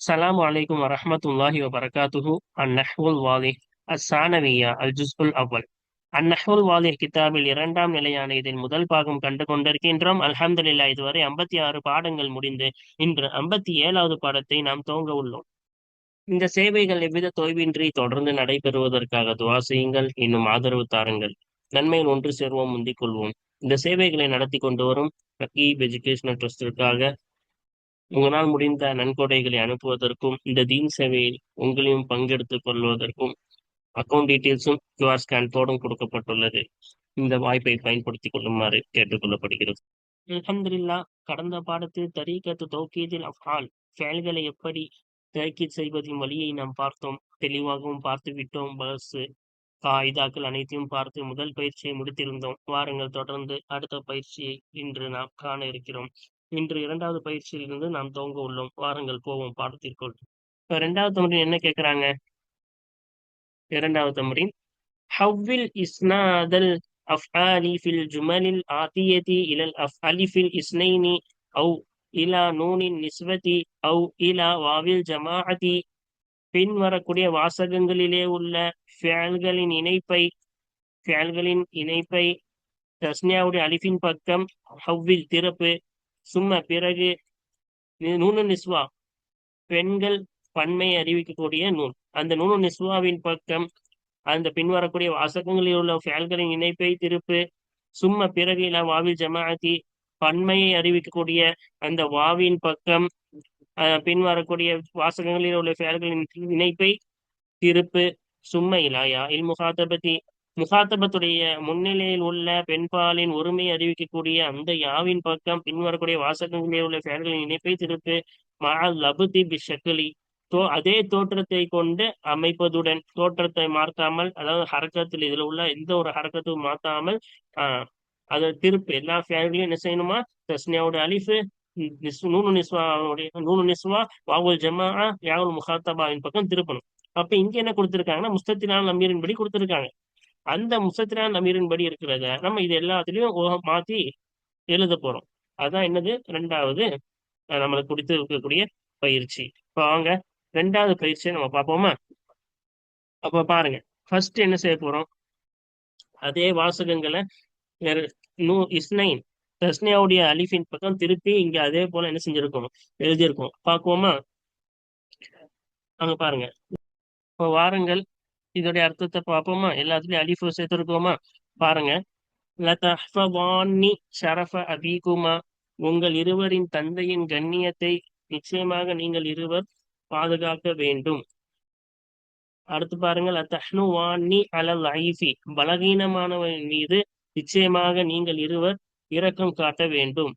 السلام عليكم ورحمة الله وبركاته النحو الواضح الثانوية الجزء الأول النحو الواضح கிதாபில் இரண்டாம் நிலையான இதில் முதல் பாகம் கண்டு கொண்டிருக்கின்றோம் அல்ஹம்துலில்லா இதுவரை ஐம்பத்தி ஆறு பாடங்கள் முடிந்து இன்று ஐம்பத்தி ஏழாவது பாடத்தை நாம் துவங்க உள்ளோம் இந்த சேவைகள் எவ்வித தொய்வின்றி தொடர்ந்து நடைபெறுவதற்காக துவா செய்யுங்கள் இன்னும் ஆதரவு தாருங்கள் நன்மையில் ஒன்று சேர்வோம் முந்திக் கொள்வோம் இந்த சேவைகளை நடத்தி கொண்டு வரும் ரகீப் எஜுகேஷனல் ட்ரஸ்டிற்காக உங்களால் முடிந்த நன்கொடைகளை அனுப்புவதற்கும் இந்த தீன் சேவையில் உங்களையும் பங்கெடுத்துக் கொள்வதற்கும் அக்கௌண்ட் டீட்டெயில்ஸும் கியூஆர் ஸ்கேன் கொடுக்கப்பட்டுள்ளது. இந்த வாய்ப்பை பயன்படுத்திக் கொள்ளுமாறு கேட்டுக்கொள்ளப்படுகிறது. அலமதுல்லா கடந்த பாடத்தில் தரீகத்து தௌக்கீதில் அஃபால் செயல்களை எப்படி தயக்கீத் செய்வதின் வழியை நாம் பார்த்தோம். தெளிவாகவும் பார்த்து விட்டோம். பஸ் காய்தாக்கள் அனைத்தையும் பார்த்து முதல் பயிற்சியை முடித்திருந்தோம். வாரங்கள் தொடர்ந்து அடுத்த பயிற்சியை இன்று நாம் காண இருக்கிறோம். இன்று இரண்டாவது பயிற்சியிலிருந்து நாம் துவங்க உள்ளோம். வாருங்கள் போவோம் பாடத்திற்குள். இப்ப இரண்டாவது தமரின் என்ன கேட்குறாங்க? இரண்டாவது தமரின் ஹவ்வில் இஸ்னாதல் அஃப்ஆலி ஃபில் ஜுமலில் ஆத்தியதி இலல் அஃப்அலி ஃபில் இஸ்னைனி அவு இலா நூனின் நிஸ்வதி அவு இலா வாவில் ஜமாஅதி. பின் வரக்கூடிய வாசகங்களிலே உள்ள ஃபேல்களின் இணைப்பை ஃபேல்களின் இணைப்பை தஸ்னியாவுடைய அலிஃபின் பக்கம் ஹவ்வில் திறப்பு சும்மா பிறகு நூனு நிஸ்வா. பெண்கள் பன்மையை அறிவிக்கக்கூடிய நூல். அந்த நூனு நிஸ்வாவின் பக்கம் அந்த பின்வரக்கூடிய வாசகங்களில் உள்ள ஃபேல்களின் இணைப்பை திருப்பு சும்மா பிறகு இலா வாவில் ஜமாஅத்தி பன்மையை அறிவிக்கக்கூடிய அந்த வாவின் பக்கம் பின்வரக்கூடிய வாசகங்களில் உள்ள ஃபேல்களின் இணைப்பை திருப்பு சும்மா இலாயா இல் முகாத்தபத்தி முகாத்தபத்துடைய முன்னிலையில் உள்ள பெண்பாலின் ஒருமையை அறிவிக்கக்கூடிய அந்த யாவின் பக்கம் பின்வரக்கூடிய வாசகங்களில் உள்ள செயல்களின் இணைப்பை திருப்பு லபுதி பிஷக்கலி தோ அதே தோற்றத்தை கொண்டு அமைப்பதுடன் தோற்றத்தை மாற்றாமல் அதாவது ஹரக்கத்தில் இதுல உள்ள எந்த ஒரு ஹரக்கத்தையும் மாத்தாமல் ஆஹ் அதை திருப்பு எல்லா ஃபேர்களையும் என்ன செய்யணுமா? தஸ்னியாவோட அலிஃபு நூனு நிஸ்வாவுடைய நூனு நிஸ்வா வாவுல் ஜமா யாவுல் முகாத்தபாவின் பக்கம் திருப்பணும். அப்ப இங்க என்ன கொடுத்திருக்காங்கன்னா முஸ்தத்தினால் நம்பீரின் படி கொடுத்திருக்காங்க. அந்த முசத்திரான் அமீரின் படி இருக்கிறத நம்ம இது எல்லாத்துலயும் மாத்தி எழுத போறோம். அதான் என்னது? ரெண்டாவது நம்மளுக்கு குடித்து இருக்கக்கூடிய பயிற்சி. இப்போ வாங்க ரெண்டாவது பயிற்சியை நம்ம பார்ப்போமா? அப்ப பாருங்க. ஃபர்ஸ்ட் என்ன செய்ய போறோம்? அதே வாசகங்களை நூ இஸ்னைன் தஸ்னியாவுடைய அலிஃபின் பக்கம் திருப்பி இங்க அதே போல என்ன செஞ்சிருக்கோம்? எழுதியிருக்கோம். பார்க்குவோமா அங்க பாருங்க. இப்போ வாரங்கள். இதோடைய அர்த்தத்தை பார்ப்போமா? எல்லாத்துலயும் அலிஃபு சேர்த்துருக்கோமா? பாருங்க. லதஹ்ஃபவான்னி ஷரஃப அபீகுமா. உங்கள் இருவரின் தந்தையின் கண்ணியத்தை நிச்சயமாக நீங்கள் இருவர் பாதுகாக்க வேண்டும். அடுத்து பாருங்கள் லதஹ்னுவான்னி அலல் ஐஃபி. பலகீனமானவன் மீது நிச்சயமாக நீங்கள் இருவர் இரக்கம் காட்ட வேண்டும்.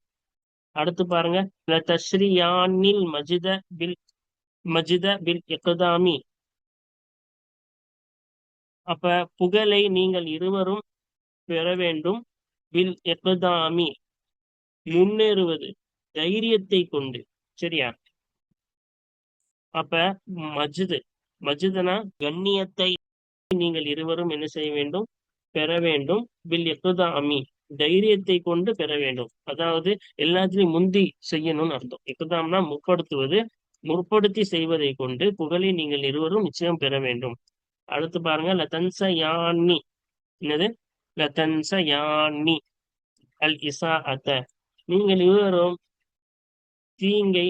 அடுத்து பாருங்க. லதஸ்ரியானில் மஜித பில் மஜித பில் எக்கதாமி அப்ப புகழை நீங்கள் இருவரும் பெற வேண்டும். வில் எப்பதாமி முன்னேறுவது தைரியத்தை கொண்டு. சரியா? அப்ப மஜிது மஜிதுனா கண்ணியத்தை நீங்கள் இருவரும் என்ன செய்ய வேண்டும்? பெற வேண்டும். வில் எக்குதாமி தைரியத்தை கொண்டு பெற வேண்டும். அதாவது எல்லாத்திலையும் முந்தி செய்யணும்னு அர்த்தம். எக்குதாம்னா முற்படுத்துவது முற்படுத்தி செய்வதை கொண்டு புகழை நீங்கள் இருவரும் நிச்சயம் பெற வேண்டும். அடுத்து பாருங்க லதன்ச யானி என்னது? லதன்ச யானி அல் இசா அத்த நீங்கள் இருவரும் தீங்கை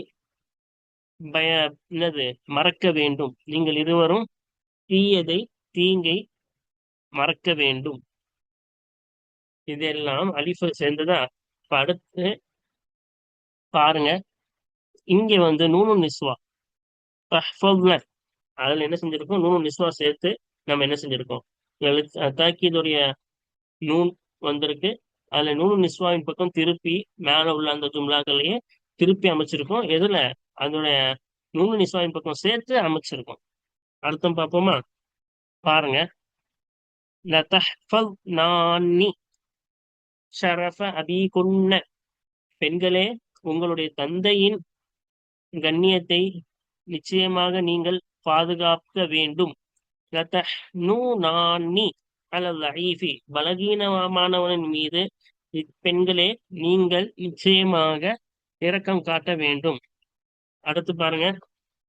பய என்னது? மறக்க வேண்டும். நீங்கள் இருவரும் தீயதை தீங்கை மறக்க வேண்டும். இதெல்லாம் அலிஃபு சேர்ந்ததா? அடுத்து பாருங்க. இங்க வந்து நூனு நிஸ்வா. அதுல என்ன செஞ்சிருக்கோம்? நூன் நிஸ்வா சேர்த்து நம்ம என்ன செஞ்சிருக்கோம்? தாக்கீதுடைய நூன் வந்திருக்கு. அதுல நூன் நிஸ்வாவின் பக்கம் திருப்பி மேல உள்ள அந்த ஜும்லாக்களையே திருப்பி அமைச்சிருக்கோம். எதுல? அதோடைய நூன் நிஸ்வாவின் பக்கம் சேர்த்து அமைச்சிருக்கோம். அர்த்தம் பார்ப்போமா? பாருங்க. நானி ஷரஃப அபீகுன்ன பெண்களே உங்களுடைய தந்தையின் கண்ணியத்தை நிச்சயமாக நீங்கள் பாதுகாக்க வேண்டும். பலகீனமானவனின் மீது பெண்களே நீங்கள் நிச்சயமாக இரக்கம் காட்ட வேண்டும். அடுத்து பாருங்க.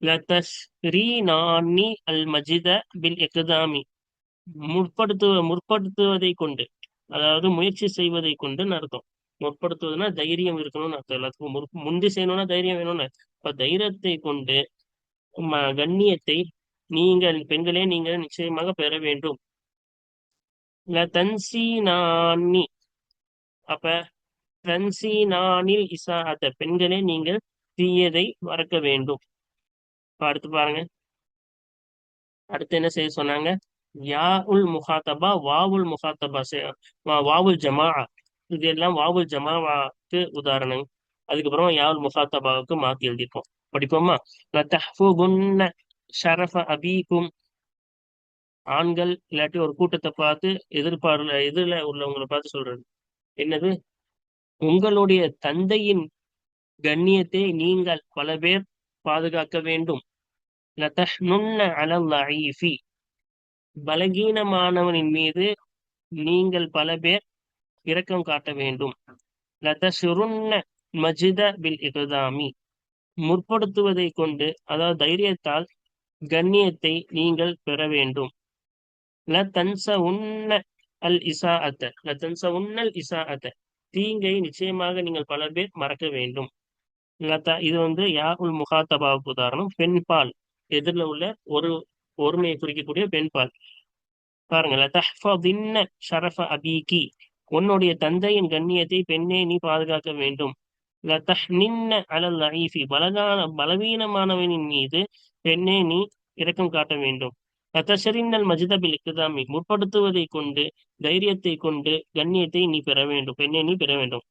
லதஸ்ரீனானி அல் மஜித பில் இக்தாமி. முற்படுத்துவ முற்படுத்துவதை கொண்டு அதாவது முயற்சி செய்வதை கொண்டு அர்த்தம்? முற்படுத்துவதுன்னா தைரியம் இருக்கணும்னு அர்த்தம். எல்லாத்துக்கும் முற்- முந்தி செய்யணும்னா தைரியம் வேணும்னு இப்ப தைரியத்தை கொண்டு கண்ணியத்தை நீங்கள் பெண்களே நீங்கள் நிச்சயமாக பெற வேண்டும். லதன்சீனானி அப்ப தன்சீனானில் இசாஅத்த பெண்களே நீங்கள் தீயதை மறக்க வேண்டும். அடுத்து பாருங்க. அடுத்து என்ன செய்ய சொன்னாங்க? யா உல் முகாத்தபா வாவுல் முகாத்தபா வாவுல் ஜமா இது எல்லாம் வாவுல் ஜமாவாக்கு உதாரணம் அதுக்கப்புறம் யாவல் முசாத்தபாவுக்கு மாத்தி எழுதியிருக்கோம் படிப்போமா? ஷரஃப அபீக்கும். ஆண்கள் இல்லாட்டி ஒரு கூட்டத்தை பார்த்து எதிர்பார்ல எதிரில உள்ளவங்களை பார்த்து சொல்றது. என்னது? உங்களுடைய தந்தையின் கண்ணியத்தை நீங்கள் பல பேர் பாதுகாக்க வேண்டும். லதஹ்னுன்ன அலல் லஈஃபி பலகீனமானவனின் மீது நீங்கள் பல பேர் இரக்கம் காட்ட வேண்டும். லதசுருன்ன மஜித பில் இகதாமி முற்படுத்துவதை கொண்டு அதாவது தைரியத்தால் கண்ணியத்தை நீங்கள் பெற வேண்டும். ல தன்ச உன்ன அல் இசாஅத்த ல தன்ச உன்னல் இசாஅத்த. தீங்கை நிச்சயமாக நீங்கள் பல பேர் மறக்க வேண்டும். லதா இது வந்து யா உல் முகாத்தபாவுக்கு உதாரணம். பெண்பால் எதிரில் உள்ள ஒரு ஒருமையை குறிக்கக்கூடிய பெண்பால். பாருங்க லதஹ்ஃபதின்ன ஷரஃப அபீகி. உன்னுடைய தந்தையின் கண்ணியத்தை பெண்ணே நீ பாதுகாக்க வேண்டும். அலல் லஈஃபி பலகான பலவீனமானவனின் மீது பெண்ணே நீ இரக்கம் காட்ட வேண்டும். லதஷரின்னல் மஜித பில் இக்தாமி. முற்படுத்துவதை கொண்டு தைரியத்தை கொண்டு கண்ணியத்தை நீ பெற வேண்டும். பெண்ணே நீ பெற வேண்டும்.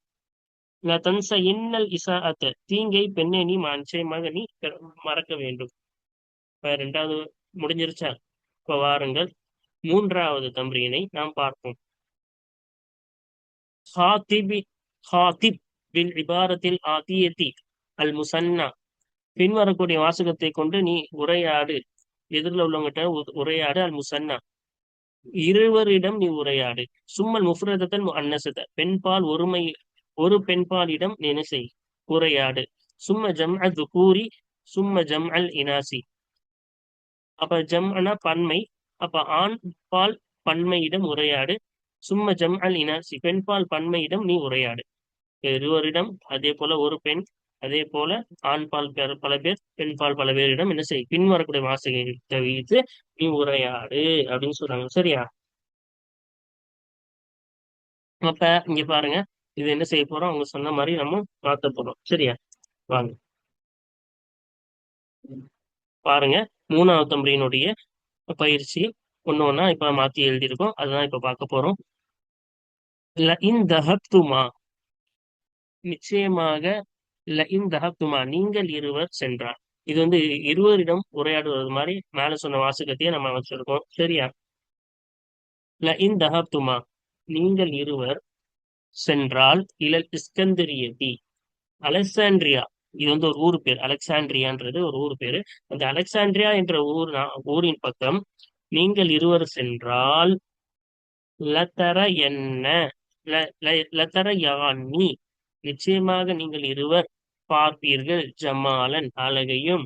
லதன்ச இன்னல் இசா அத்த தீங்கை பெண்ணே நீ நிச்சயமாக நீ பெற- மறக்க வேண்டும். ரெண்டாவது முடிஞ்சிருச்சா? இப்ப வாருங்கள். மூன்றாவது தம்ரீனை நாம் பார்ப்போம். ஹாத்திபி ஹாத்திப். பில் இபாரத்தில் ஆத்தியத்தி அல் முசன்னா பின்வரக்கூடிய வாசகத்தை கொண்டு நீ உரையாடு. எதிரில் உள்ளவங்கிட்ட உ- உரையாடு அல் முசன்னா இருவரிடம் நீ உரையாடு. சும்மல் முஃப்ரதத்தல் அன்னசத பெண்பால் ஒருமை ஒரு பெண்பாலிடம் நீ உரையாடு. சும்ம ஜம் அல் துகூரி சும்ம ஜம் அல் இனாசி. அப்ப ஜம்னா பன்மை. அப்ப ஆண் பால் பன்மையிடம் உரையாடு. சும்ம ஜம் அல் இனாசி. பெண்பால் பன்மையிடம் நீ உரையாடு. இருவரிடம் அதே போல ஒரு பெண் அதே போல ஆண் பால் பேர் பல பேர் பெண் பால் பல பேரிடம் என்ன செய் பின் வரக்கூடிய வாசகத்தை நீ உரையாடு அப்படின்னு சொல்றாங்க. சரியா? அப்ப இங்க பாருங்க இது என்ன செய்ய போறோம்? அவங்க சொன்ன மாதிரி நம்ம மாத்த போறோம். சரியா? வாங்க. பாருங்க மூணாவது தம்பரியினுடைய பயிற்சி ஒண்ணு ஒண்ணா இப்ப மாத்தி எழுதியிருக்கோம். அதுதான் இப்ப பார்க்க போறோம். லஇன் தஹப்துமா நிச்சயமாக லஇன் நீங்கள் இருவர் சென்றார். இது வந்து இருவரிடம் உரையாடுவது மாதிரி மேல சொன்ன வாசகத்தையே நம்ம வச்சிருக்கோம். சரியா? லஇன் தஹப்துமா நீங்கள் இருவர் சென்றால் இலல் இஸ்கந்தரியதி. அலெக்சாண்ட்ரியா இது வந்து ஒரு ஊர் பேர். அலெக்சாண்ட்ரியான்றது ஒரு ஊர் பேரு. அந்த அலெக்சாண்ட்ரியா என்ற ஊர் ஊரின் பக்கம் நீங்கள் இருவர் சென்றால் லத்தர என்ன? ல- லத்தர யானி நிச்சயமாக நீங்கள் இருவர் பார்ப்பீர்கள். ஜமாலன் அழகையும்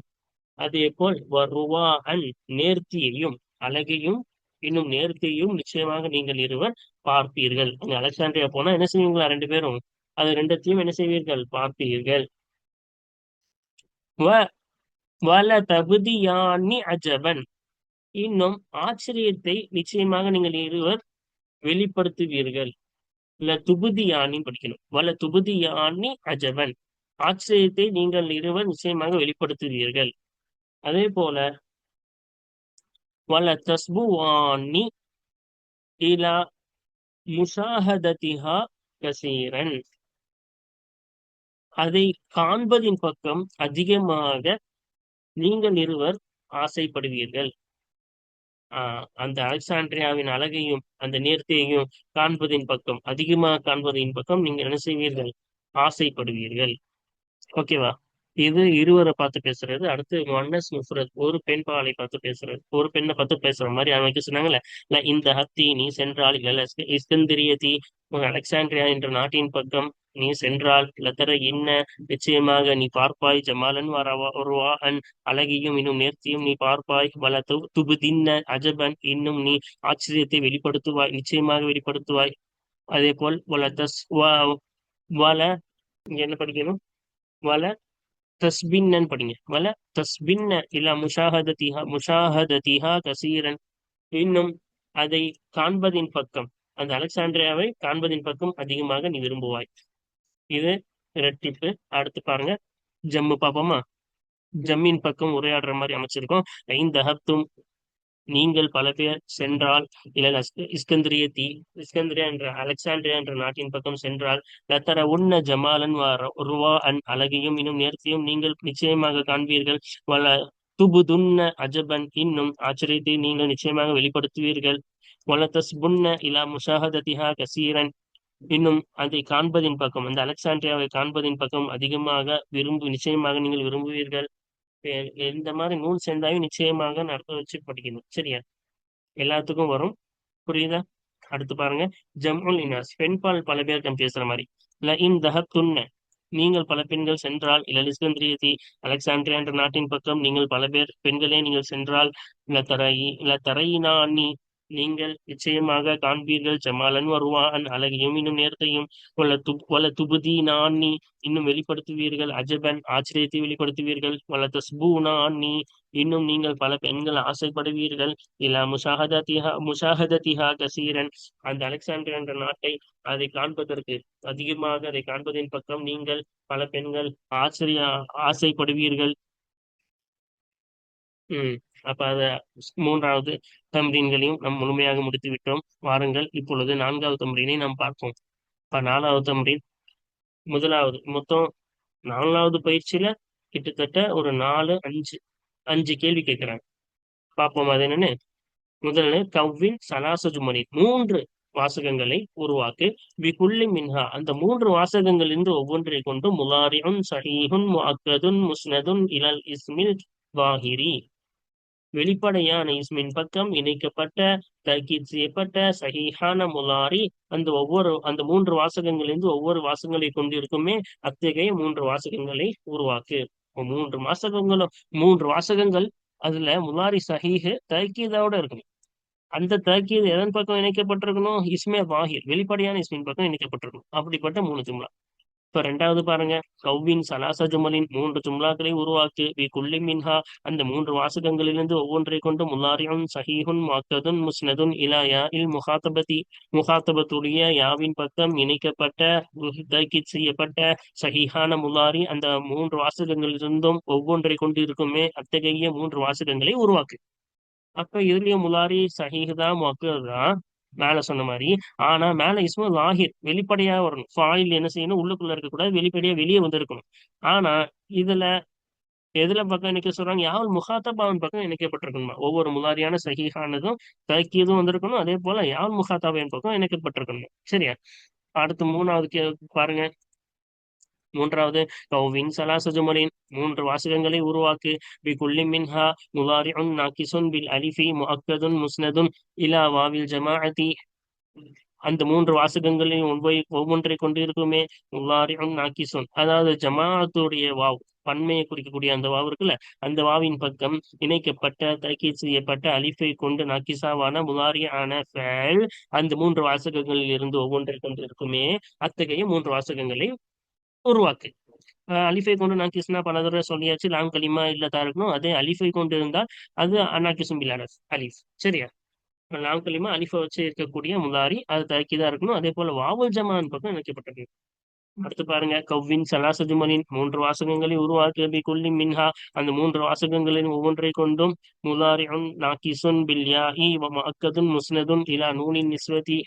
அதே போல் வருவான் நேர்த்தியையும் அழகையும் இன்னும் நேர்த்தியையும் நிச்சயமாக நீங்கள் இருவர் பார்ப்பீர்கள். அங்க அலெக்சாண்டியா போனா என்ன செய்வீங்களா ரெண்டு பேரும்? அது ரெண்டத்தையும் என்ன செய்வீர்கள்? பார்ப்பீர்கள். வ வல தகுதியானி அஜபன். இன்னும் ஆச்சரியத்தை நிச்சயமாக நீங்கள் இருவர் வெளிப்படுத்துவீர்கள். இல்ல படிக்கணும். வல துபுதியானி அஜவன். ஆச்சரியத்தை நீங்கள் இருவர் நிச்சயமாக வெளிப்படுத்துவீர்கள். அதே போல வல தஸ்புவானி இலா முஷாஹததிஹா கசீரன். அதை காண்பதின் பக்கம் அதிகமாக நீங்கள் இருவர் ஆசைப்படுவீர்கள். அந்த அலெக்சாண்ட்ரியாவின் அழகையும் அந்த நேர்த்தியையும் காண்பதின் பக்கம் அதிகமாக காண்பதின் பக்கம் நீங்க என்ன செய்வீர்கள்? ஆசைப்படுவீர்கள். ஓகேவா? இது இருவரை பார்த்து பேசுறது. அடுத்து ஒன்னஸ் முஃப்ரத் ஒரு பெண் பாலை பார்த்து பேசுறது. ஒரு பெண்ணை பார்த்து பேசுற மாதிரி அவங்க சொன்னாங்கல்ல? இந்த ஹத்தி நீ சென்றால் இல்ல இஸ்கந்திரியதி அலெக்சாண்ட்ரியா என்ற நாட்டின் பக்கம் நீ சென்றால் லத்தர இன்ன நிச்சயமாக நீ பார்ப்பாய் ஜமாலன் வரவா அன் அழகியும் இன்னும் நேர்த்தியும் நீ பார்ப்பாய். வல துபுதின்ன அஜபன் இன்னும் நீ ஆச்சரியத்தை வெளிப்படுத்துவாய் நிச்சயமாக வெளிப்படுத்துவாய். அதே போல் வல தஸ் வல என்ன படிக்கணும்? வல தஸ்பின்னன் படிங்க. வல தஸ்பின்ன இல்ல முஷாஹதத்திஹா முஷாஹதத்திஹா கசீரன் இன்னும் அதை காண்பதின் பக்கம் அந்த அலெக்சாண்ட்ரியாவை காண்பதின் பக்கம் அதிகமாக நீ விரும்புவாய். இது இரட்டிப்பு அடுத்து பாருங்க. ஜம்மு பாப்போமா? ஜம்மின் பக்கம் உரையாடுற மாதிரி அமைச்சிருக்கோம். ஐந்து நீங்கள் பல பேர் சென்றால் இல்ல இஸ்கந்திரிய தீ இஸ்கந்திரியா என்ற அலெக்சாண்ட்ரியா என்ற நாட்டின் பக்கம் சென்றால் லத்தர உன்ன ஜமாலன் ருவா அன் அழகையும் இன்னும் நேர்த்தியும் நீங்கள் நிச்சயமாக காண்பீர்கள். வல துபுதுன்ன அஜபன் இன்னும் ஆச்சரியத்தை நீங்கள் நிச்சயமாக வெளிப்படுத்துவீர்கள். வலத்தஸ் புன்ன இலா முஷாஹதிஹா கசீரன். இன்னும் அதை காண்பதின் பக்கம் அந்த அலெக்சாண்ட்ரியாவை காண்பதின் பக்கம் அதிகமாக விரும்பு நிச்சயமாக நீங்கள் விரும்புவீர்கள். எந்த மாதிரி நூல் சேர்ந்தாயும் நிச்சயமாக நடத்த வச்சு படிக்கணும். சரியா? எல்லாத்துக்கும் வரும். புரியுதா? அடுத்து பாருங்க. ஜம்முல் இனாஸ். பெண்பால் பல பேர்கிட்ட பேசுற மாதிரி. ல இன் தஹத்துன்ன நீங்கள் பல பெண்கள் சென்றால் இல்ல அலெக்சாண்ட்ரியா என்ற நாட்டின் பக்கம் நீங்கள் பல பேர் பெண்களே நீங்கள் சென்றால் இல்ல தரையி இல்ல தரையினா அண்ணி நீங்கள் நிச்சயமாக காண்பீர்கள். ஜமாலன் வருவான் அழகையும் இன்னும் நேரத்தையும் வல து வல துபுதி நான்னி இன்னும் வெளிப்படுத்துவீர்கள். அஜபன் ஆச்சரியத்தை வெளிப்படுத்துவீர்கள். வல தஸ்பூ நான்னி இன்னும் நீங்கள் பல பெண்கள் ஆசைப்படுவீர்கள். இல்ல முஷாஹதத்திஹா முஷாஹதத்திஹா கசீரன். அந்த அலெக்சாண்டர் என்ற நாட்டை அதை காண்பதற்கு அதிகமாக அதை காண்பதின் பக்கம் நீங்கள் பல பெண்கள் ஆச்சரிய ஆசைப்படுவீர்கள். உம் அப்ப அத மூன்றாவது தம்ரீன்களையும் நாம் முழுமையாக முடித்து விட்டோம். வாருங்கள் இப்பொழுது நான்காவது தம்ரீனை நாம் பார்ப்போம். இப்ப நாலாவது தம்ரீன் முதலாவது மொத்தம் நாலாவது பயிற்சியில கிட்டத்தட்ட ஒரு நாலு அஞ்சு அஞ்சு கேள்வி கேட்கிறாங்க. பார்ப்போம் அது என்னன்னு. முதல்ல கவ்வின் சலாசஜுமணி மூன்று வாசகங்களை உருவாக்கு. விகுல்லி மின்ஹா அந்த மூன்று வாசகங்கள் இருந்து ஒவ்வொன்றை கொண்டு முலாரியுன் சஹீஹுன் முஅக்கதுன் முஸ்னதுன் இலல் இஸ்மில் வாஹிரி வெளிப்படையான இஸ்மின் பக்கம் இணைக்கப்பட்ட தக்கீத் செய்யப்பட்ட சகிஹான முலாரி அந்த ஒவ்வொரு அந்த மூன்று வாசகங்களிலிருந்து ஒவ்வொரு வாசகங்களை கொண்டிருக்குமே அத்தகைய மூன்று வாசகங்களை உருவாக்கு. மூன்று வாசகங்களும் மூன்று வாசகங்கள் அதுல முலாரி சஹீஹு தக்கீதோட இருக்கணும். அந்த தக்கீது எதன் பக்கம் இணைக்கப்பட்டிருக்கணும்? இஸ்மே வாஹிர் வெளிப்படையான இஸ்மின் பக்கம் இணைக்கப்பட்டிருக்கணும். அப்படிப்பட்ட மூணு ஜும்லா. இப்ப ரெண்டாவது பாருங்க. கவ்வின் சலாச ஜுமலின் மூன்று ஜும்லாக்களை உருவாக்கு வி குல்லி மின்ஹா அந்த மூன்று வாசகங்களிலிருந்து ஒவ்வொன்றை கொண்டு முல்லாரியும் சஹீஹுன் மாக்கதுன் முஸ்னதுன் இலாயா இல் முகாத்தபதி முகாத்தபத்துடைய யாவின் பக்கம் இணைக்கப்பட்ட செய்யப்பட்ட சஹீஹான முல்லாரி அந்த மூன்று வாசகங்களிலிருந்தும் ஒவ்வொன்றை கொண்டு இருக்குமே அத்தகைய மூன்று வாசகங்களை உருவாக்கு. அப்ப இதுலயும் முலாரி சஹீஹ் மக்கதான் மேல சொன்ன மாதிரி. ஆனா மேல இஸ்மு லாஹிர் வெளிப்படையா வரணும். ஃபாயில் என்ன செய்யணும்? உள்ளுக்குள்ள இருக்கக்கூடாது. வெளிப்படையா வெளியே வந்திருக்கணும். ஆனா இதுல எதுல பக்கம் இணைக்க சொல்றாங்க? யாவல் முகாத்தபாவின் பக்கம் இணைக்கப்பட்டிருக்கணுமா? ஒவ்வொரு முலாரியான சகிஹானதும் தக்கியதும் வந்திருக்கணும். அதே போல யாவல் முகாத்தாபின் பக்கம் இணைக்கப்பட்டிருக்கணும். சரியா? அடுத்து மூணாவது பாருங்க. மூன்றாவது கௌவின் சலாசஜுமரின் மூன்று வாசகங்களை உருவாக்கு. பி குல்லி மின்ஹா முலாரிஉன் நாக்கிசுன் பில் அலிஃபி முஅக்கதுன் முஸ்னதுன் இலா வாவில் ஜமாஅதி அந்த மூன்று வாசகங்களையும் ஒவ்வொன்றை கொண்டு இருக்குமே முல்லாரியும் நாக்கிசுன் அதாவது ஜமாஅத்துடைய வாவ் பன்மையை குறிக்கக்கூடிய அந்த வாவு இருக்குல்ல அந்த வாவின் பக்கம் இணைக்கப்பட்ட தக்கி செய்யப்பட்ட அலிஃபை கொண்டு நாக்கிசாவான முலாரியான ஃபேல் அந்த மூன்று வாசகங்களில் இருந்து ஒவ்வொன்றை கொண்டு இருக்குமே அத்தகைய மூன்று வாசகங்களை உருவாக்கு. அலிஃபை கொண்டு நாக்கிஸ்னா பல தடவை சொல்லியாச்சு லாம் கலிமா இல்லதா இருக்கணும் அதே அலிஃபை கொண்டு இருந்தால் அது அனாக்கிசும் பிலானஸ் அலிஃப். சரியா? லாம் கலிமா அலிஃபை வச்சு இருக்கக்கூடிய முதாரி அது தக்கிதான் இருக்கணும். அதே போல வாவல் ஜமான் பக்கம் இணைக்கப்பட்டது. அடுத்து பாருங்க கவ்வின் சலாசதுமனின் மூன்று வாசகங்களை உருவாக்கி கொல்லி மின்ஹா அந்த மூன்று வாசகங்களின் ஒவ்வொன்றை கொண்டும் முலாரியுன் நாக்கிசுன் பில்யா இ மக்கதுன் முஸ்னதுன் இலா நூனின் நிஸ்வதி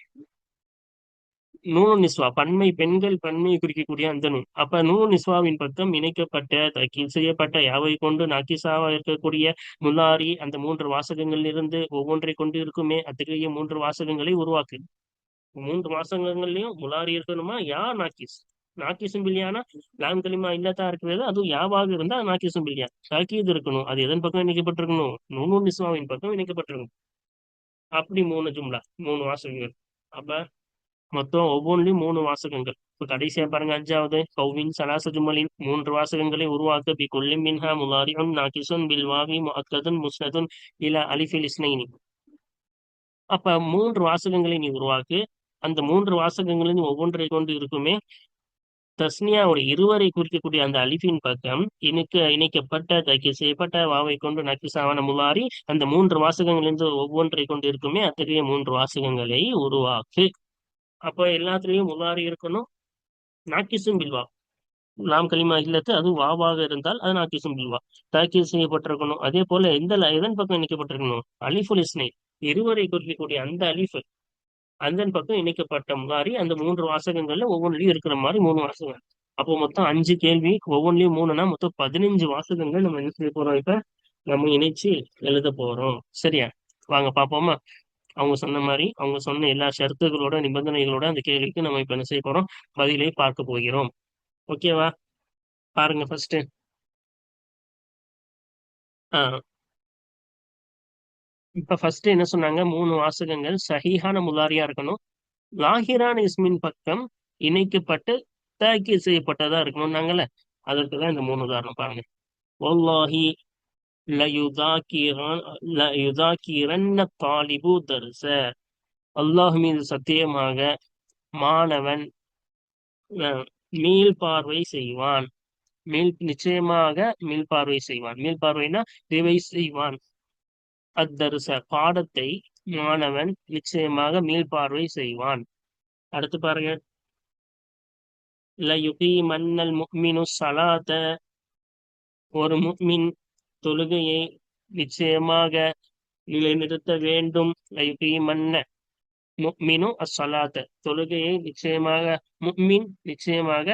நூனு நிஸ்வா பன்மை பெண்கள் பன்மையை குறிக்கக்கூடிய அந்த நூல். அப்ப நூனு நிஸ்வாவின் பக்கம் இணைக்கப்பட்ட தக்கீல் செய்யப்பட்ட யாவை கொண்டு நாக்கிசாவா இருக்கக்கூடிய முல்லாரி அந்த மூன்று வாசகங்களில் இருந்து ஒவ்வொன்றை கொண்டு இருக்குமே அத்தகைய மூன்று வாசகங்களை உருவாக்கு. மூன்று வாசகங்கள்லயும் முலாரி இருக்கணுமா? யா நாக்கிஸ். நாக்கிசும் பில்லியானா? லாம் கலிமா இல்லத்தா இருக்கிறது அதுவும் யாவாக இருந்தா நாக்கிசும் பில்லியா. தக்கீது இருக்கணும். அது எதன் பக்கம் இணைக்கப்பட்டிருக்கணும்? நூனு நிஸ்வாவின் பக்கம் இணைக்கப்பட்டிருக்கணும். அப்படி மூணு ஜும்லா மூணு வாசகங்கள். அப்ப மொத்தம் ஒவ்வொன்றிலும் மூணு வாசகங்கள். இப்ப கடைசியா பாருங்க அஞ்சாவது கௌவின் சலாசஜுமலின் மூன்று வாசகங்களை உருவாக்க பி கொல்லி மின்ஹா முலாரியும் நாகிசுன் பில் வாவி முஸ்னதுன் இல அலிஃபில் இஸ்னைனி. அப்ப மூன்று வாசகங்களை நீ உருவாக்கு. அந்த மூன்று வாசகங்களில் ஒவ்வொன்றை கொண்டு இருக்குமே. தஸ்னியாவுடைய இருவரை குறிக்கக்கூடிய அந்த அலிஃபின் பக்கம் இணைக்க இணைக்கப்பட்ட தக்கி செய்யப்பட்ட வாவை கொண்டு நக்கிசாவான முலாரி அந்த மூன்று வாசகங்களிலிருந்து ஒவ்வொன்றை கொண்டு இருக்குமே. அத்தகைய மூன்று வாசகங்களை உருவாக்கு. அப்ப எல்லாத்துலயும் முலாரி இருக்கணும். நாக்கிசும் பில்வா. நாம் கலிமா இல்லத்து அது வாவாக இருந்தால் அது நாக்கிசும் பில்வா. தாக்கீது செய்யப்பட்டிருக்கணும். அதே போல எந்த எதன் பக்கம் இணைக்கப்பட்டிருக்கணும்? அலிஃபுல் இஸ்னை. இருவரை குறிக்கக்கூடிய அந்த அலிஃபு அந்தன் பக்கம் இணைக்கப்பட்ட மாதிரி அந்த மூன்று வாசகங்கள்ல ஒவ்வொன்றிலையும் இருக்கிற மாதிரி மூணு வாசகங்கள். அப்போ மொத்தம் அஞ்சு கேள்வி ஒவ்வொன்றிலையும் மூணுனா மொத்தம் பதினஞ்சு வாசகங்கள் நம்ம என்ன செய்ய போறோம் இப்ப? நம்ம இணைச்சு எழுத போறோம். சரியா? வாங்க பாப்போமா அவங்க சொன்ன மாதிரி அவங்க சொன்ன எல்லா ஷரத்துகளோட நிபந்தனைகளோட அந்த கேள்விக்கு நம்ம இப்ப என்ன செய்ய போறோம்? பதிலை பார்க்க போகிறோம். ஓகேவா பாருங்க ஃபர்ஸ்ட் ஆஹ் இப்ப ஃபர்ஸ்ட் என்ன சொன்னாங்க? மூணு வாசகங்கள் சஹிஹான முலாரியா இருக்கணும். லாஹிரான இஸ்மின் பக்கம் இணைக்கப்பட்டு தாக்கி செய்யப்பட்டதா இருக்கணும்னாங்கல்ல? அதற்கு தான் இந்த மூணு உதாரணம் பாருங்க. ஒல்லாஹி தாலிபு தர்ச அல்லாஹ் மீது சத்தியமாக மாணவன் மீள் பார்வை செய்வான். மீள் நிச்சயமாக மீள் பார்வை செய்வான். மீள் பார்வைனா ரிவைஸ் செய்வான். அத்தருச பாடத்தை மாணவன் நிச்சயமாக மீள் பார்வை செய்வான். அடுத்து பாருங்க. மன்னல் முக்மினு சலாத ஒரு முக்மின் தொழுகையை நிச்சயமாக நிலைநிறுத்த வேண்டும். மன்ன அசலாத்த தொழுகையை நிச்சயமாக முக்மின் நிச்சயமாக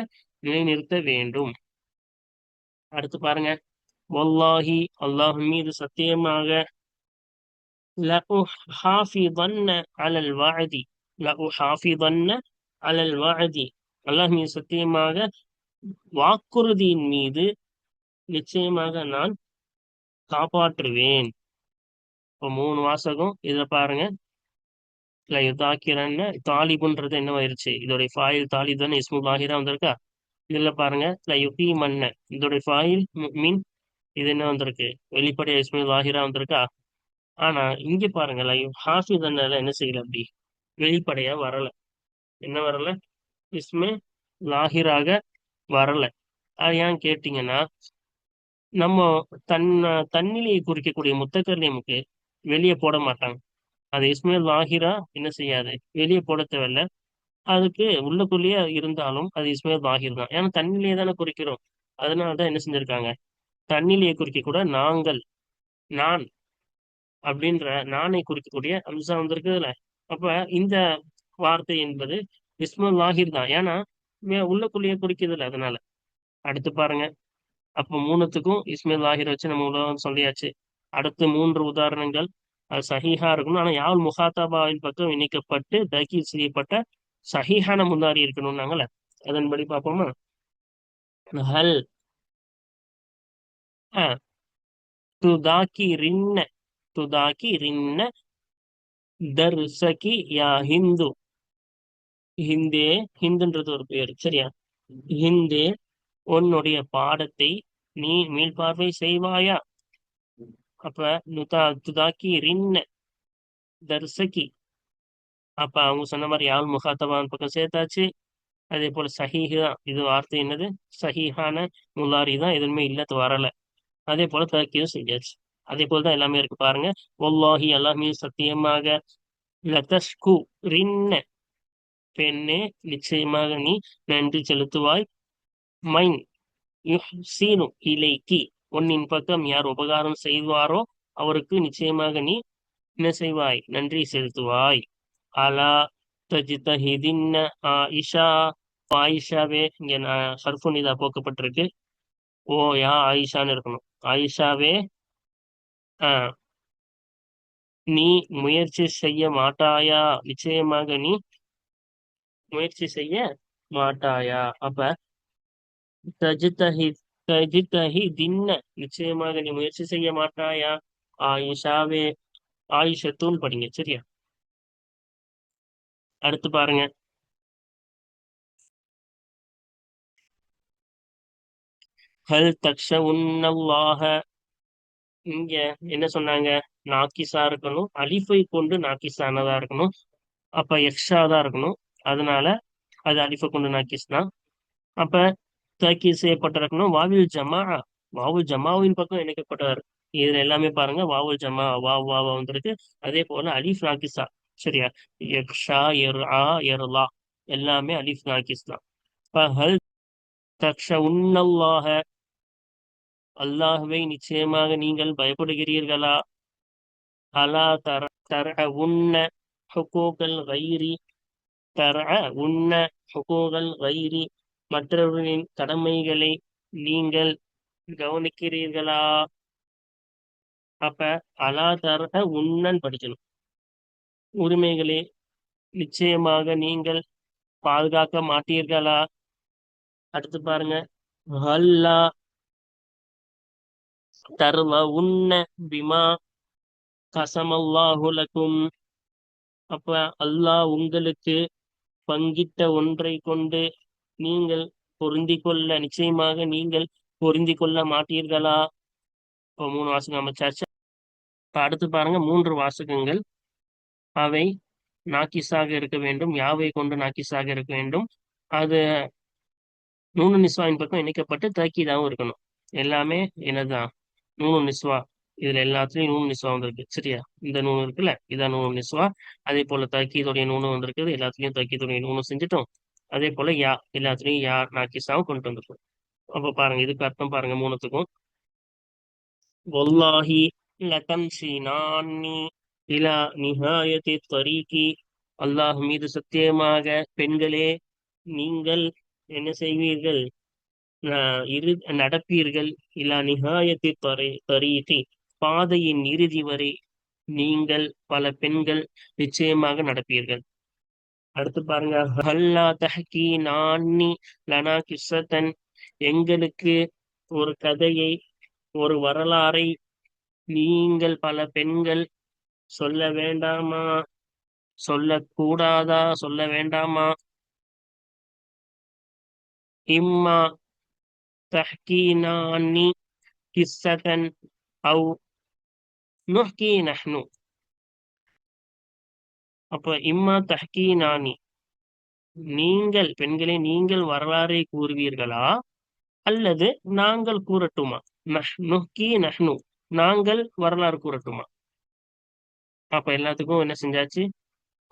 நிலைநிறுத்த வேண்டும். அடுத்து பாருங்க. வல்லாஹி அல்லாஹ் மீது சத்தியமாக அலல் வாதி அலல் வாதி அல்லாஹ் மீது சத்தியமாக வாக்குறுதியின் மீது நிச்சயமாக நான் காப்பாற்றுவேன். இப்போ மூணு வாசகம் இதுல பாருங்க. இல்லை யுதாக்கிறன்னு தாலிபுன்றது என்னவாயிருச்சு? இதோடைய ஃபாயில் தாலிப் தானே இஸ்முல்லாஹிரா வந்திருக்கா? இதுல பாருங்க இல்லை யுகி மன்ன இதோடைய ஃபாயில் மீன் இது என்ன வந்திருக்கு? வெளிப்படையா இஸ்முல்லாஹிரா வந்திருக்கா? ஆனா இங்க பாருங்கள ஹாஃபிஸ் அண்ணால என்ன செய்யல அப்படி? வெளிப்படையா வரல. என்ன வரல? இஸ்மே லாகிராக வரல. அது ஏன் கேட்டீங்கன்னா நம்ம தன் தன்னிலையை குறிக்கக்கூடிய முத்தக்கர்ணியமுக்கு வெளியே போட மாட்டாங்க. அது இஸ்மேல் வாஹிரா என்ன செய்யாது? வெளியே போட தேவையில்ல. அதுக்கு உள்ளக்குள்ளேயே இருந்தாலும் அது இஸ்மேல் வாஹிர் தான். ஏன்னா தண்ணிலேயே தானே குறிக்கிறோம். அதனாலதான் என்ன செஞ்சிருக்காங்க? தண்ணிலையை குறிக்க கூட நாங்கள் நான் அப்படின்ற நானை குறிக்கக்கூடிய அம்சம் வந்திருக்குதுல அப்ப இந்த வார்த்தை என்பது இஸ்மல் லாஹிர் தான். ஏன்னா உள்ளக்குள்ளேயே குறிக்குதுல்ல அதனால. அடுத்து பாருங்க. அப்ப மூணுத்துக்கும் இஸ்மில் லாஹிர் வச்சு நம்ம உலகம் சொல்லியாச்சு. அடுத்து மூன்று உதாரணங்கள் அது சஹீஹா இருக்கணும். ஆனா யாவல் முகாத்தாபாவின் பக்கம் இணைக்கப்பட்டு தகி செய்யப்பட்ட சஹீஹான முந்தாரி இருக்கணும்னாங்கல்ல அதன்படி பார்ப்போமா? ஹல். துதாக்கி ரின்ன துதாக்கி ரின்ன தர்சகி யா ஹிந்து. ஹிந்தே ஹிந்துன்றது ஒரு பேர். சரியா? ஹிந்தே உன்னுடைய பாடத்தை நீ மீள்பார்வை செய்வாயா? அப்ப நுதா துதாக்கி ரின்ன தர்சகி. அப்ப அவங்க சொன்ன மாதிரி யாழ் முகாத்தவான் பக்கம் சேர்த்தாச்சு. அதே போல சஹீஹ் தான் இது வார்த்தை என்னது? சஹீஹான முல்லாரி தான் எதுவுமே இல்லத்து வரல. அதே போல தர்க்கியும் செஞ்சாச்சு. அதே போல தான் எல்லாமே இருக்கு பாருங்க. ஒல்லாஹி எல்லாமே சத்தியமாக லதஸ்கு ரின்ன பெண்ணே நிச்சயமாக நீ நன்றி செலுத்துவாய். மைன் யுஹ்சீனு இலைக்கி உன்னின் பக்கம் யார் உபகாரம் செய்வாரோ அவருக்கு நிச்சயமாக நீ என்ன செய்வாய்? நன்றி செலுத்துவாய். அலா தஜிதஹிதின்ன ஆயிஷா. ஆயிஷாவே இங்க ஹர்ஃபுனிதா போக்கப்பட்டிருக்கு. ஓ யா ஆயிஷான்னு இருக்கணும். ஆயிஷாவே நீ முயற்சி செய்ய மாட்டாயா? நிச்சயமாக நீ முயற்சி செய்ய மாட்டாயா? அப்ப தின்ன நிச்சயமாக நீ முயற்சி செய்ய மாட்டாயா? ஆயுஷாவே ஆயிஷத்துன்னு படிங்க சரியா? அடுத்து பாருங்க. ஹல் தக்ஷ உன்னல்லாக இங்க என்ன சொன்னாங்க? நாக்கிசா இருக்கணும். அலிஃபை கொண்டு நாக்கிசானதா இருக்கணும். அப்ப எக்ஷா தான் இருக்கணும். அதனால அது அலிஃபை கொண்டு நாக்கிஸ் தான். அப்ப தாக்கி செய்யப்பட்டிருக்கணும். வாவில் ஜமா வாவுல் ஜமாவின் பக்கம் இணைக்கப்பட்டவர். இதுல எல்லாமே பாருங்க. வாவுல் ஜமா வா வா வந்திருக்கு. அதே போல அலிஃப் நாக்கிஸா சரியா? எக்ஷா எர் ஆ எர்லா எல்லாமே அலிஃப் நாக்கிஸ் தான். ஹல் தக்ஷ அல்லாஹுவை நிச்சயமாக நீங்கள் பயப்படுகிறீர்களா? அலா தர தர உன்ன ஹுகோகல் வைரி தர உன்ன ஹுகோகல் வைரி மற்றவர்களின் கடமைகளை நீங்கள் கவனிக்கிறீர்களா? அப்ப அலா உண்ணன் உன்னன் படிக்கணும். உரிமைகளை நிச்சயமாக நீங்கள் பாதுகாக்க மாட்டீர்களா? அடுத்து பாருங்க. ஹல்லா தர்வ உன்ன பிமா கசமல்லாஹுலக்கும் அப்ப அல்லாஹ் உங்களுக்கு பங்கிட்ட ஒன்றை கொண்டு நீங்கள் பொருந்தி கொள்ள நிச்சயமாக நீங்கள் பொருந்தி கொள்ள மாட்டீர்களா? இப்போ மூணு வாசகம் அமைச்சாச்சு. இப்போ அடுத்து பாருங்க மூன்று வாசகங்கள். அவை நாக்கிஸாக இருக்க வேண்டும். யாவை கொண்டு நாக்கிஸாக இருக்க வேண்டும்? அது நூனு நிஸ்வாவின் பக்கம் இணைக்கப்பட்டு தக்கீதாகவும் இருக்கணும். எல்லாமே என்னதான் நூனு நிஸ்வா. இதுல எல்லாத்துலயும் நூனு நிஸ்வா வந்திருக்கு. சரியா? இந்த நூனு இருக்குல்ல? இதான் நூனு நிஸ்வா. அதே போல தக்கீதுடைய நூனு வந்திருக்குது. எல்லாத்துலயும் தக்கீதுடைய நூனு செஞ்சுட்டோம். அதே போல யா எல்லாத்துலயும் யா நாக்கிசாவும் கொண்டு வந்திருக்கோம். அப்ப பாருங்க இதுக்கு அர்த்தம் பாருங்க மூணுத்துக்கும். வல்லாஹி லதம்ஷினான்னி இலா நிஹாயத்தி தரீகி. அல்லாஹ் மீது சத்தியமாக பெண்களே நீங்கள் என்ன செய்வீர்கள்? இரு நடப்பீர்கள். இல்லா நிகாயத்தை தரை தரீகி. பாதையின் இறுதி வரை நீங்கள் பல பெண்கள் நிச்சயமாக நடப்பீர்கள். அடுத்து பாருங்க. ஹல்லா தஹ்கி நான்னி லனா கிஸ்ஸத்தன். எங்களுக்கு ஒரு கதையை ஒரு வரலாறை நீங்கள் பல பெண்கள் சொல்ல வேண்டாமா? சொல்லக்கூடாதா? சொல்ல வேண்டாமா? இம்மா தஹ்கீனானி கிஸ்ஸதன் அவு நுஹ்கி நஹ்னு. அப்ப இம்மா தஹ்கீனானி நீங்கள் பெண்களே நீங்கள் வரலாறை கூறுவீர்களா? அல்லது நாங்கள் கூறட்டுமா? நஹ்னுஹ்கி நஹ்னு. நாங்கள் வரலாறு கூறட்டுமா? அப்ப எல்லாத்துக்கும் என்ன செஞ்சாச்சு?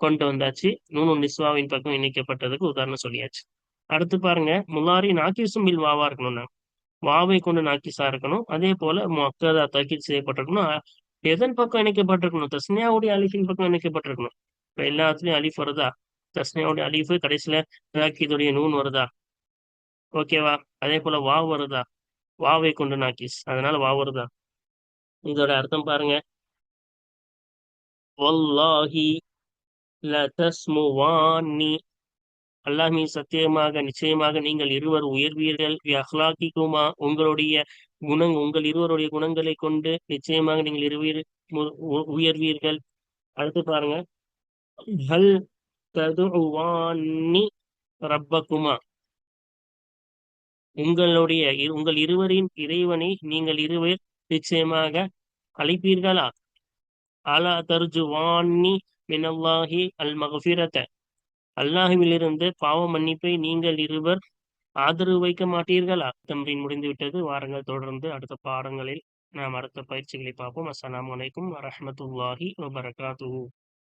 கொண்டு வந்தாச்சு. நூனு நிஸ்வாவின் பக்கம் இணைக்கப்பட்டதுக்கு உதாரணம் சொல்லியாச்சு. அடுத்து பாருங்க முல்லாரி நாக்கிசும் பில் வாவா இருக்கணும் வாவை கொண்டு நாக்கிசா இருக்கணும். அதே போல மக்கதா தக்கீத் செய்யப்பட்டிருக்கணும். எதன் பக்கம் இணைக்கப்பட்டிருக்கணும்? தஸ்னியாவுடைய அலிஃபின் பக்கம் இணைக்கப்பட்டிருக்கணும். எல்லாத்துலயும் அலிஃப் வருதா? தஸ்னியாவுடைய அலிஃபு கடைசியில தாக்கீதுடைய நூன் வருதா? ஓகேவா அதே போல வா வருதா? வாவை கொண்டு நாக்கிஸ். அதனால வா வருதா? இதோட அர்த்தம் பாருங்க. வல்லாஹி லதஸ்முவானி அல்லாஹி சத்தியமாக நிச்சயமாக நீங்கள் இருவர் உயர்வீர்கள். அஹ்லாக்கிக்குமா உங்களுடைய குணம் உங்கள் இருவருடைய குணங்களை கொண்டு நிச்சயமாக நீங்கள் இருவீர் உயர்வீர்கள். அடுத்து பாருங்க. ஹல் ததுவான்னி ரப்பகுமா? உங்களுடைய உங்கள் இருவரின் இறைவனை நீங்கள் இருவர் நிச்சயமாக அழைப்பீர்களா? அலா தர்ஜுவான்னி மினல்லாஹி அல் மகஃபிரத அல்லாஹுவிலிருந்து பாவ மன்னிப்பை நீங்கள் இருவர் ஆதரவு வைக்க மாட்டீர்களா? தம்ரின் முடிந்து விட்டது வாரங்கள் தொடர்ந்து அடுத்த பாடங்களில் நாம் அடுத்த பயிற்சிகளை பார்ப்போம். அஸ்லாம் வலைக்கும் வரமத்துல்லாஹி வபரகாத்து